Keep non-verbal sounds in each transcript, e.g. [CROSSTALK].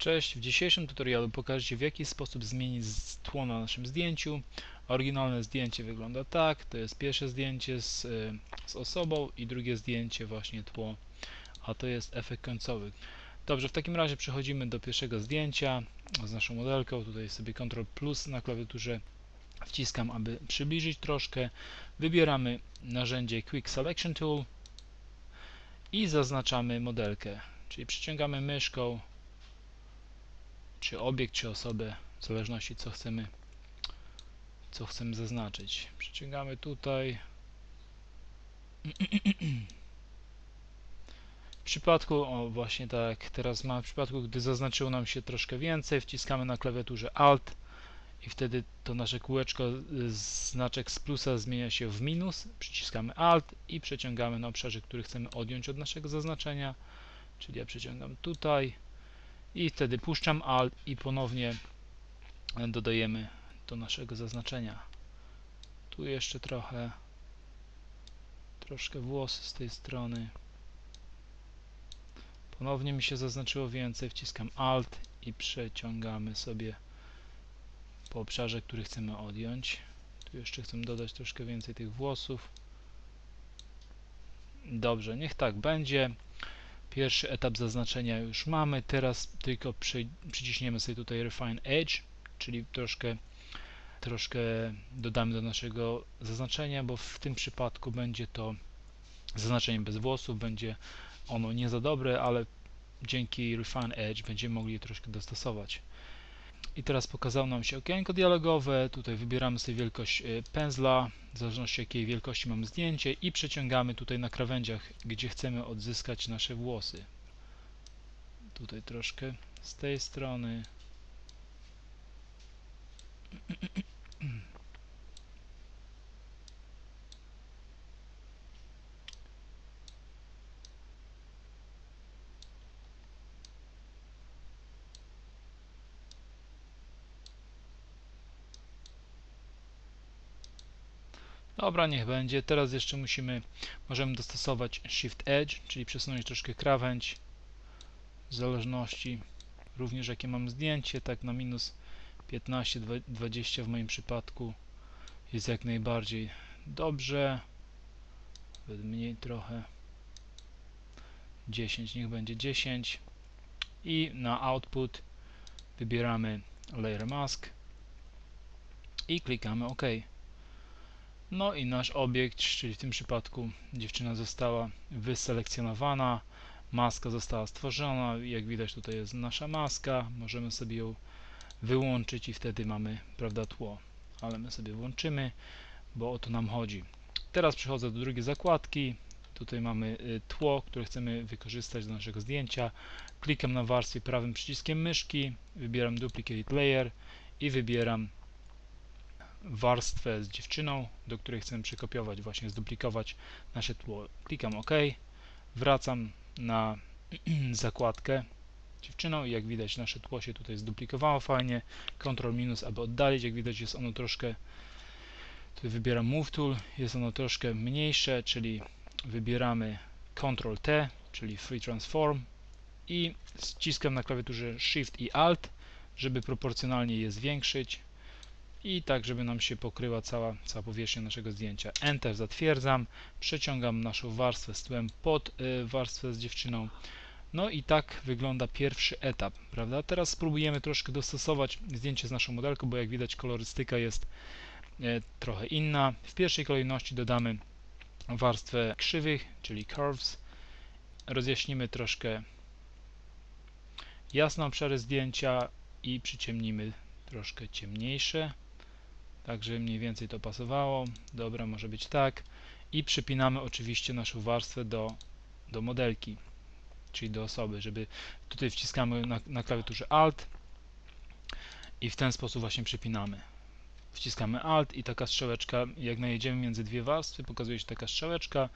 Cześć, w dzisiejszym tutorialu pokażę Ci w jaki sposób zmienić tło na naszym zdjęciu. Oryginalne zdjęcie wygląda tak, to jest pierwsze zdjęcie z, y, z osobą i drugie zdjęcie właśnie tło, a to jest efekt końcowy. Dobrze, w takim razie przechodzimy do pierwszego zdjęcia z naszą modelką, tutaj sobie Ctrl plus na klawiaturze wciskam, aby przybliżyć troszkę. Wybieramy narzędzie Quick Selection Tool i zaznaczamy modelkę, czyli przyciągamy myszką czy obiekt, czy osobę, w zależności co chcemy, co chcemy zaznaczyć. Przyciągamy tutaj. W przypadku, o właśnie tak, teraz mamy w przypadku, gdy zaznaczyło nam się troszkę więcej, wciskamy na klawiaturze Alt i wtedy to nasze kółeczko, znaczek z plusa zmienia się w minus, przyciskamy Alt i przeciągamy na obszarze, który chcemy odjąć od naszego zaznaczenia, czyli ja przeciągam tutaj, i wtedy puszczam Alt i ponownie dodajemy do naszego zaznaczenia. Tu jeszcze trochę, troszkę włosy z tej strony. Ponownie mi się zaznaczyło więcej, wciskam Alt i przeciągamy sobie po obszarze, który chcemy odjąć. Tu jeszcze chcę dodać troszkę więcej tych włosów. Dobrze, niech tak będzie. Pierwszy etap zaznaczenia już mamy, teraz tylko przy, przyciśniemy sobie tutaj Refine Edge, czyli troszkę, troszkę dodamy do naszego zaznaczenia, bo w tym przypadku będzie to zaznaczenie bez włosów, będzie ono nie za dobre, ale dzięki Refine Edge będziemy mogli je troszkę dostosować. I teraz pokazało nam się okienko dialogowe, tutaj wybieramy sobie wielkość y, pędzla, w zależności jakiej wielkości mamy zdjęcie i przeciągamy tutaj na krawędziach, gdzie chcemy odzyskać nasze włosy. Tutaj troszkę z tej strony. [CLEARS THROAT] Dobra, niech będzie. Teraz jeszcze musimy, możemy dostosować Shift Edge, czyli przesunąć troszkę krawędź w zależności również jakie mam zdjęcie, tak na minus 15-20 w moim przypadku jest jak najbardziej dobrze. Mniej trochę. 10, niech będzie 10. I na output wybieramy Layer Mask i klikamy OK. No i nasz obiekt, czyli w tym przypadku dziewczyna została wyselekcjonowana, maska została stworzona, jak widać tutaj jest nasza maska, możemy sobie ją wyłączyć i wtedy mamy, prawda, tło, ale my sobie włączymy, bo o to nam chodzi. Teraz przechodzę do drugiej zakładki, tutaj mamy y, tło, które chcemy wykorzystać do naszego zdjęcia, klikam na warstwie prawym przyciskiem myszki, wybieram Duplicate Layer i wybieram warstwę z dziewczyną, do której chcemy przekopiować, właśnie zduplikować nasze tło. Klikam OK, wracam na [CLEARS THROAT] zakładkę dziewczyną i jak widać nasze tło się tutaj zduplikowało fajnie. Ctrl minus, aby oddalić, jak widać jest ono troszkę, tutaj wybieram Move Tool, jest ono troszkę mniejsze, czyli wybieramy Ctrl T, czyli Free Transform i ściskam na klawiaturze Shift i Alt, żeby proporcjonalnie je zwiększyć i tak, żeby nam się pokryła cała, cała powierzchnia naszego zdjęcia. Enter zatwierdzam, przeciągam naszą warstwę z tłem pod y, warstwę z dziewczyną. No i tak wygląda pierwszy etap, prawda? Teraz spróbujemy troszkę dostosować zdjęcie z naszą modelką, bo jak widać kolorystyka jest y, trochę inna. W pierwszej kolejności dodamy warstwę krzywych, czyli curves. Rozjaśnimy troszkę jasne obszary zdjęcia i przyciemnimy troszkę ciemniejsze tak żeby mniej więcej to pasowało. Dobra, może być tak. I przypinamy oczywiście naszą warstwę do, do modelki, czyli do osoby, żeby tutaj wciskamy na, na klawiaturze Alt i w ten sposób właśnie przypinamy wciskamy Alt i taka strzałeczka, jak najedziemy między dwie warstwy, pokazuje się taka strzałeczka,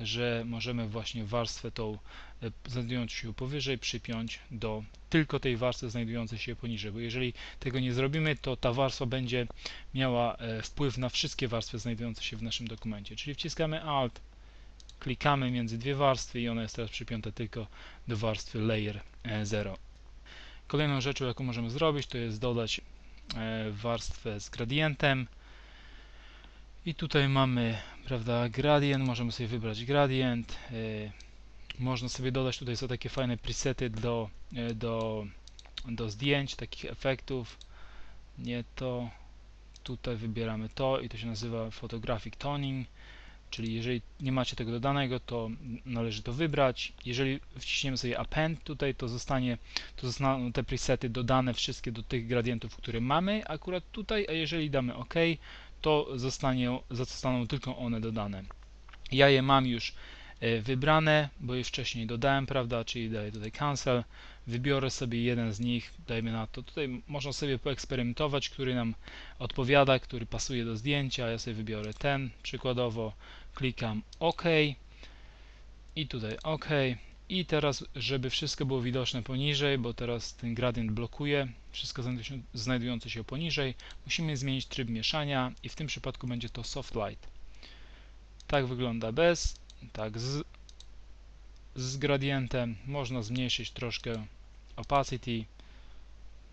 że możemy właśnie warstwę tą e, znajdującą się powyżej przypiąć do tylko tej warstwy znajdującej się poniżej, bo jeżeli tego nie zrobimy, to ta warstwa będzie miała e, wpływ na wszystkie warstwy znajdujące się w naszym dokumencie, czyli wciskamy Alt, klikamy między dwie warstwy i ona jest teraz przypięta tylko do warstwy Layer 0. E, Kolejną rzeczą, jaką możemy zrobić, to jest dodać warstwę z gradientem. I tutaj mamy, prawda, gradient, możemy sobie wybrać gradient. e, Można sobie dodać, tutaj są takie fajne presety do, e, do, do zdjęć, takich efektów. Nie to, tutaj wybieramy to i to się nazywa photographic toning. Czyli jeżeli nie macie tego dodanego, to należy to wybrać. Jeżeli wciśniemy sobie append tutaj, to zostanie, to zostaną te presety dodane wszystkie do tych gradientów, które mamy akurat tutaj, a jeżeli damy OK, to zostanie, zostaną tylko one dodane. Ja je mam już e, wybrane, bo je wcześniej dodałem, prawda, czyli daję tutaj cancel, wybiorę sobie jeden z nich, dajmy na to, tutaj można sobie poeksperymentować, który nam odpowiada, który pasuje do zdjęcia, ja sobie wybiorę ten przykładowo, klikam OK i tutaj OK i teraz, żeby wszystko było widoczne poniżej, bo teraz ten gradient blokuje wszystko znajdujące się poniżej, musimy zmienić tryb mieszania i w tym przypadku będzie to soft light. Tak wygląda bez, tak z, z gradientem. Można zmniejszyć troszkę opacity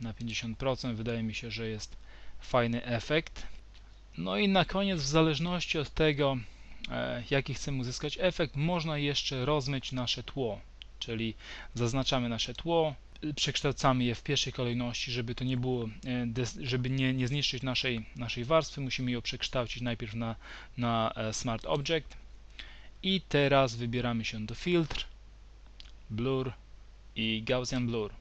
na 50%. Wydaje mi się, że jest fajny efekt. No i na koniec, w zależności od tego, jaki chcemy uzyskać efekt, można jeszcze rozmyć nasze tło. Czyli zaznaczamy nasze tło, przekształcamy je w pierwszej kolejności, żeby to nie było, e, żeby nie, nie zniszczyć naszej, naszej warstwy, musimy ją przekształcić najpierw na, na e, Smart Object i teraz wybieramy się do filtr, blur i Gaussian Blur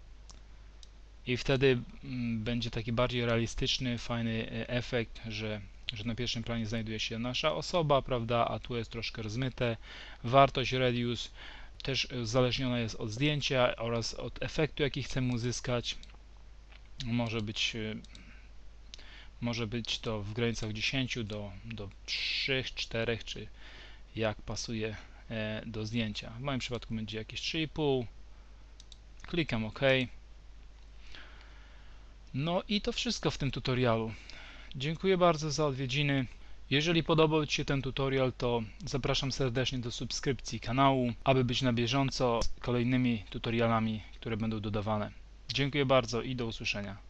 i wtedy mm, będzie taki bardziej realistyczny, fajny e, efekt, że, że na pierwszym planie znajduje się nasza osoba, prawda, a tu jest troszkę rozmyte. Wartość Radius też uzależniona jest od zdjęcia oraz od efektu, jaki chcemy uzyskać. Może być e, może być to w granicach 10 do, do 3, 4, czy jak pasuje e, do zdjęcia. W moim przypadku będzie jakieś 3,5. Klikam OK. No i to wszystko w tym tutorialu. Dziękuję bardzo za odwiedziny. Jeżeli podobał Ci się ten tutorial, to zapraszam serdecznie do subskrypcji kanału, aby być na bieżąco z kolejnymi tutorialami, które będą dodawane. Dziękuję bardzo i do usłyszenia.